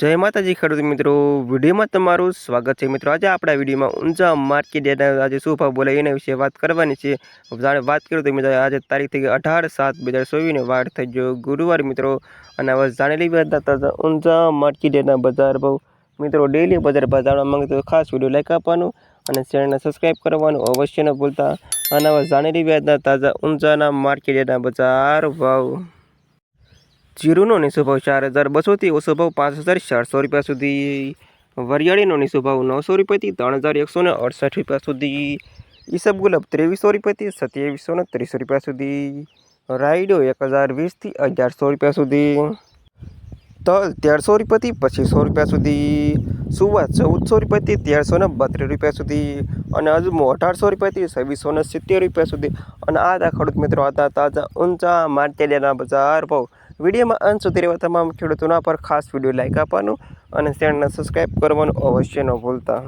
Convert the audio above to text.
જય માતાજી, ખેડૂત મિત્રો. વિડીયોમાં તમારું સ્વાગત છે. મિત્રો, આજે આપણા વિડીયોમાં ઊંઝા માર્કેટ ડેટા આજે શું ભાવ બોલે એના વિશે વાત કરવાની છે. જાણે વાત કરું તો મિત્રો, આજે તારીખ થઈ અઢાર સાત બે હજાર ચોવીસને વાર થઈ ગયો ગુરુવાર મિત્રો. અને હવે જાણેલી વાત હતા ઊંઝા માર્કેટ યાર્ડના બજાર ભાવ. મિત્રો ડેલી બજાર ભાવ જાણવા માંગતો ખાસ વીડિયો લાઈક આપવાનું અને ચેનલને સબસ્ક્રાઈબ કરવાનું અવશ્ય ન ભૂલતા. અને હવે જાણેલી વ્યાજના તાજા ઊંઝાના માર્કેટ યાર્ડના બજાર ભાવ. જીરુનો નીચો ચાર હજાર બસોથી ઓછો ભાવ પાંચ હજાર ચારસો રૂપિયા સુધી. વરિયાળીનો નીચો નવસો રૂપિયાથી ત્રણ હજાર એકસો ને અડસઠ રૂપિયા સુધી. ઈસબ ગુલાબ ત્રેવીસો રૂપિયાથી સત્યાવીસો ને ત્રીસ રૂપિયા સુધી. રાયડો એક હજાર વીસથી અગિયારસો રૂપિયા સુધી. તલ તેરસો રૂપિયાથી પચીસો રૂપિયા સુધી સુવા ચૌદસો રૂપિયાથી તેરસો ને બત્રીસ રૂપિયા સુધી અને અજમો અઢારસો રૂપિયાથી છવ્વીસો ને સિત્તેર રૂપિયા સુધી. અને આ હતા ખેડૂત મિત્રો હતા તાજા, ઊંચા માર્કેટના બજાર ભાવ. વિડીયોમાં અંત સુધી રહેવા તમામ ખેડૂતોના પર ખાસ વીડિયો લાઈક આપવાનું અને ચેનલને સબસ્ક્રાઈબ કરવાનું અવશ્ય ન ભૂલતા.